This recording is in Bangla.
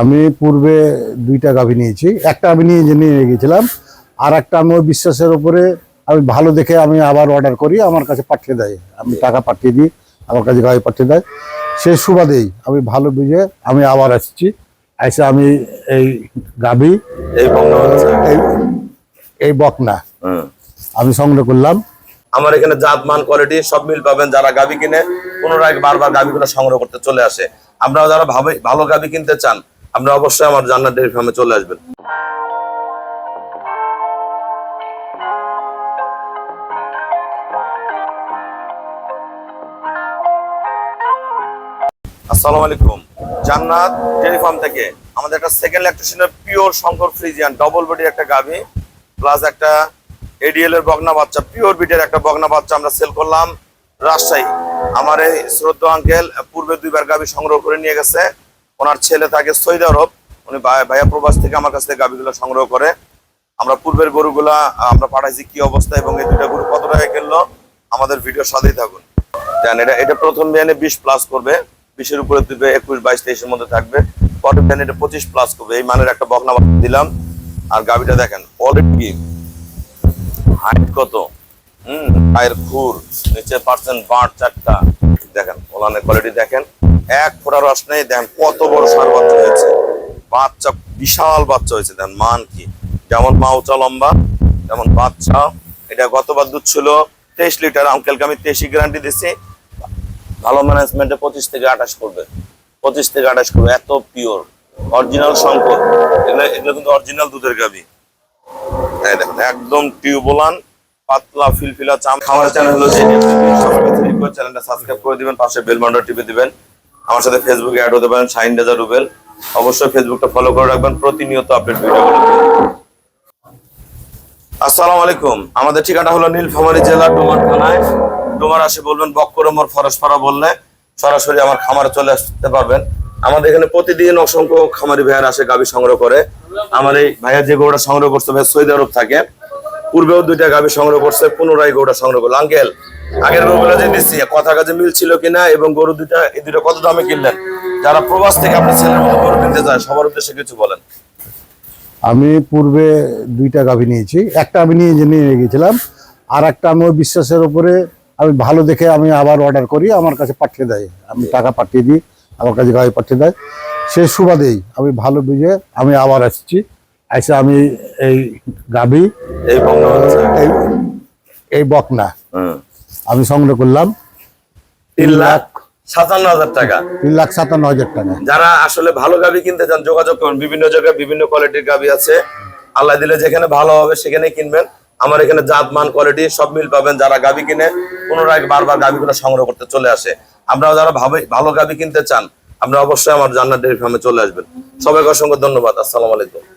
আমি পূর্বে দুইটা গাভী নিয়েছি। একটা আমি নিয়ে যে নিয়ে গেছিলাম আর একটা আমি ওই বিশ্বাসের উপরে আমি ভালো দেখে আমি আবার অর্ডার করি আমার কাছে পাঠিয়ে দেয়। আমি টাকা পাঠিয়ে দিই আমার কাছে গাড়ি পাঠিয়ে দেয়। সেই সুবাদেই আমি ভালো বুঝে আমি আবার আসছি। এসে আমি এই গাভী এই বকনা এই বকনা আমি সংগ্রহ করলাম। আমার এখানে জাত মান কোয়ালিটি সব মিল পাবেন। যারা গাবি কিনে পুনরায় বারবার গাবিগুলো সংগ্রহ করতে চলে আসে। আপনারা যারা ভাবে ভালো গাবি কিনতে চান আপনারা অবশ্যই আমার জান্নাত ডেয়ারি ফার্মে চলে আসবেন। আসসালামু আলাইকুম। জান্নাত ডেয়ারি ফার্ম থেকে আমাদের একটা সেকেন্ড ল্যাকটেশনের পিওর শঙ্কর ফ্রিজিয়ান ডবল বডির একটা গাভি প্লাস একটা এডিএল এর বগনা বাচ্চা পিওর বিটের একটা বগনা বাচ্চা আমরা সেল করলাম রাজশাহী। আমার এই শ্রদ্ধ আঙ্কেল পূর্বে দুইবার গাভি সংগ্রহ করে নিয়ে গেছে। ওনার ছেলে থাকে সৈদ আরব। উনি ভাই- ভাইয়া প্রবাস থেকে আমার কাছ থেকে গাভিগুলো সংগ্রহ করে। আমরা পূর্বের গরুগুলা আমরা পাঠাইছি কি অবস্থা এবং এই দুইটা গরু কত টাকা কিনলো, আমাদের ভিডিও সাথেই থাকুন। দেন এটা এটা প্রথম বিয়ানে বিশ প্লাস করবে। বিশের উপরে দিবে একুশ, বাইশ, তেইশের মধ্যে থাকবে। পরের বিয়ানে এটা পঁচিশ প্লাস করবে। এই মানের একটা বকনা দিলাম। আর গাভিটা দেখেন অলরেডি হাইট কত? হম, পায়ের খুর, নিচে পার্সেন্ট বাঁট চারটা। দেখেন, ওলানের কোয়ালিটি দেখেন। এক ফোঁটা রস নেই দেখেন কত বড় সার বাচ্চা হয়েছে। বাচ্চা, বিশাল বাচ্চা হয়েছে, দেন মান কি? যেমন মা উঁচা, লম্বা যেমন বাচ্চা। এটা গতবার দুধ ছিল তেইশ লিটার, আঙ্কেলকে আমি তেইশই গ্যারান্টি দিচ্ছি ভালো ম্যানেজমেন্টে পঁচিশ থেকে আঠাশ করবে। পঁচিশ থেকে আঠাশ করবে, এত পিওর অরিজিনাল শঙ্কর এগুলো এগুলো কিন্তু অরিজিনাল দুধের গাবি এই দেখুন, একদম টিউবোলান, পাতলা, ফিলফিলা, চাম খামার চ্যানেল হলো চ্যানেলটা সাবস্ক্রাইব করে দিবেন, পাশে বেল বাটন টিপে দিবেন। আমার সাথে ফেসবুকে অ্যাড হতে পারেন শাইন রেজা রুবেল। অবশ্যই ফেসবুকটা ফলো করে রাখবেন, প্রতিনিয়ত আপডেট ভিডিওগুলো। আসসালামু আলাইকুম। আমাদের ঠিকানা হলো নীলফামারী জেলা, ডোমার থানায়। ডোমার আসে বলবেন বক্করমর ফরসপাড়া বললে সরাসরি আমার খামারে চলে আসতে পারবেন। আমাদের এখানে প্রতিদিন অসংখ্য খামারি ভাইয়ার আসে গাভী সংগ্রহ করে। আমার এই ভাইয়া যে গরুটা সংগ্রহ করছে, ভাই সৌদি আরব থাকে, পূর্বেও দুইটা গাভী সংগ্রহ করছে, পুনরায় গরুটা সংগ্রহ করল। আঙ্কেল আগের গরুগুলো যে দিচ্ছি কথা কাজে মিল ছিল কিনা এবং গরু দুইটা এই দুইটা কত দামে কিনলেন? যারা প্রবাস থেকে আপনার ছেলের মতো গরু কিনতে চায় সবার উদ্দেশ্যে কিছু বলেন। আমি পূর্বে দুইটা গাভী নিয়েছি। একটা আমি নিয়ে নিয়ে গেছিলাম আর একটা আমি ওই বিশ্বাসের উপরে আমি ভালো দেখে আমি আবার অর্ডার করি আমার কাছে পাঠিয়ে দেয়। আমি টাকা পাঠিয়ে দিই আমার কাছে গাড়ি পাঠিয়ে দেয়। সে সুবাদেই আমি ভালো বুঝে আমি আবার আসছি। এসে আমি এই গাভী এই বকনা এই বকনা। আমি সংগ্রহ করলাম তিন লাখ সাতান্ন হাজার টাকা। তিন লাখ সাতান্ন হাজার টাকা। যারা আসলে ভালো গাবি কিনতে চান যোগাযোগ করুন। বিভিন্ন জায়গায় বিভিন্ন কোয়ালিটির গাবি আছে। আল্লাহ দিলে যেখানে ভালো হবে সেখানে কিনবেন। আমার এখানে জাত মান কোয়ালিটি সব মিল পাবেন। যারা গাবি কিনে পুনরায় বারবার গাবিগুলো সংগ্রহ করতে চলে আসে। আপনারা যারা ভাবে ভালো গাবি কিনতে চান আপনারা অবশ্যই আমার জান্নাত ডেয়ারি ফার্মে চলে আসবেন। সবাইকে অসংখ্য ধন্যবাদ। আসসালামু আলাইকুম।